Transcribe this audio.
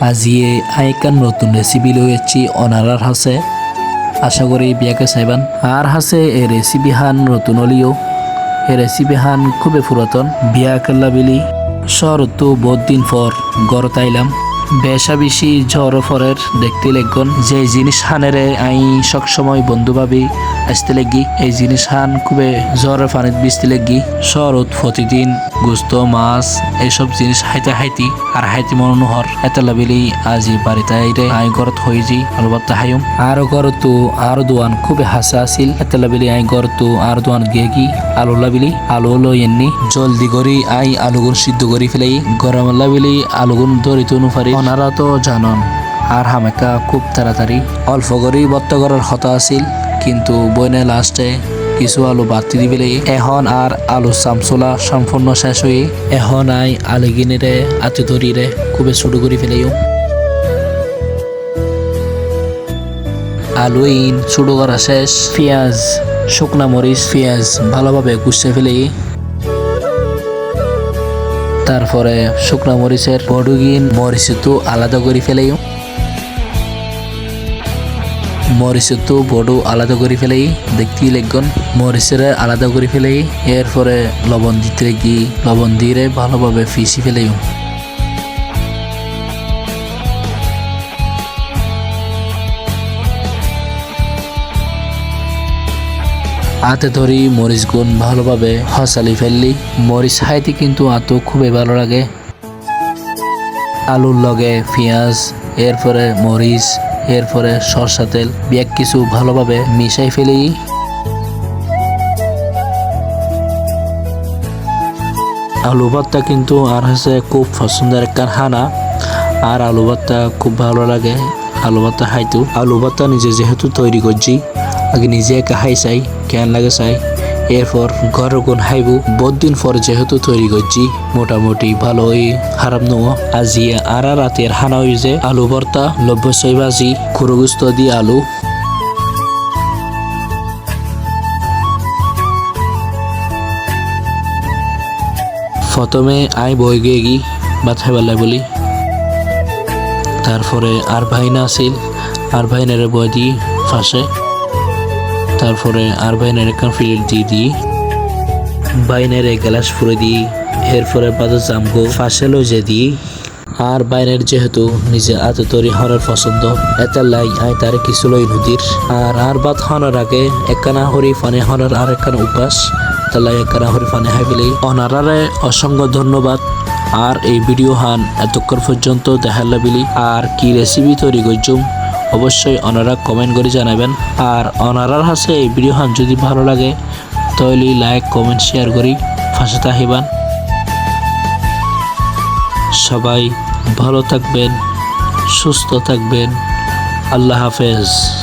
আজিয়ে আইকান নতুন রেসিপি লইছি অনারার হাসে আশা করি বিয়াকে চাইবান। আর হাসে এই রেসিপি হান নতুন হলিও। এই রেসিপি হান খুবই পুরাতন বিয়া করলা বিলি। শহরতো বহুত দিন পর গড় তাইলাম। বেশা বেশি ঝড় ফরের দেখতে লাগন যে জিনিস হানেরে আই সবসময় বন্ধু ভাবি আসতে লাগি। এই জিনিস হান খুবই জ্বরের পানিত বিচতে লাগি। শহরত প্রতিদিন, গুস্ত, মাছ, এইসব জিনিস হাইতে হাইতি, আর হাইতি মনোহর এত লাবিলি, আজি বাড়িতে আইরে আই ঘরত হয়ে যাই অলবাত্তা হাইম আর ঘরতো, আর দোয়ান খুবই হাসা আছিল এত লাবিলি, আই ঘরতো, আর দোয়ান গিয়ে কি আলু লাবিলি, আলু লই এননি। জলদি করি, আই আলুগুন সিদ্ধ করি ফেলাই। গরম লাবিলি, আলুগুন ধরিত নুফারি ওনারা তো জানন, আর হামেকা খুব তাড়াতাড়ি। অল্প করেই বত্ত করার হতা আছিল কিন্তু বইনে লাস্টে কিছু আলু বাতি দিবেলে এখন আর আলু চামচলা সম্পূর্ণ শেষ হয়ে এখন আই আলু গিনেরে আতি ধরিরে খুবই ছোট করে ফেলেও আলু ইন ছোট করা শেষ। পেঁয়াজ, শুকনা মরিচ পেঁয়াজ ভালোভাবে গুছিয়ে ফেলে তারপরে শুকনা মরিচের বডুগিন মরিচ তো আলাদা করে ফেলেও মরিচের তো বড় আলাদা করে ফেলেই দেখতেই লাগন মরিচের আলাদা করে ফেলেই এরপরে লবণ দিতে লাগি। লবণ দিয়ে ভালোভাবে ফিসি ফেলেই। হাতে ধরি মরিচ গুণ ভালোভাবে হসালি ফেললি। মরিচ খাইতে কিন্তু আতো খুবই ভালো লাগে। আলুর লগে পেঁয়াজ, এরপরে মরিচ এরপরে সরষা তেল, ব্যাগ কিছু ভালোভাবে মিশাই ফেলি। আলু ভর্তা কিন্তু আর হচ্ছে খুব পছন্দের একটা খানা আর আলু ভর্তা খুব ভালো লাগে, আলু ভর্তা খাইতো আলু ভর্তা নিজে যেহেতু তৈরি করছি, আগে নিজে একা খাই চাই, কেন লাগে চাই? এরপর ঘর কোন হাইবু বহুত দিন পর যেহেতু তৈরি করছি, মোটামুটি ভালোই। হারাম নয়। আজি আর রাতের হানা হয়েছে আলু ভর্তা ছয় ভাজি খুরগুস্ত দিয়ে আলু। প্রথমে আই বই গিয়ে গি বাথাই বেলায় বলি। তারপরে আর ভাইনা আছিল। আর ভাইনারে বই দিই ফাঁসে। তারপরে আর বাইনের একটা ফিল্ড দিয়ে দিই। বাইনের গ্লাস ফুরে দিই, এরপরে বাজার জামগো ফাঁসে লজে দিই। আর বাইরের যেহেতু নিজে আতে তৈরি হরার পছন্দ এটা লাই আই তার কিছু লই নদীর। আর আর বাদ হনার আগে একখানা হরি ফানে হনার আর একখানা উপাস তালাই একখানা হরি ফানে হাইবিলি অনারারে অসংখ্য ধন্যবাদ। আর এই ভিডিও হান এতক্ষণ পর্যন্ত দেখার লাবিলি আর কি রেসিপি তৈরি করছুম অবশ্যই ওনারা কমেন্ট করে জানাবেন। আর ওনারার হাসে এই ভিডিও হান যদি ভালো লাগে তাহলে লাইক কমেন্ট শেয়ার করি। ফাঁসে তাহিবান। সবাই ভালো থাকবেন, সুস্থ থাকবেন। আল্লাহ হাফেজ।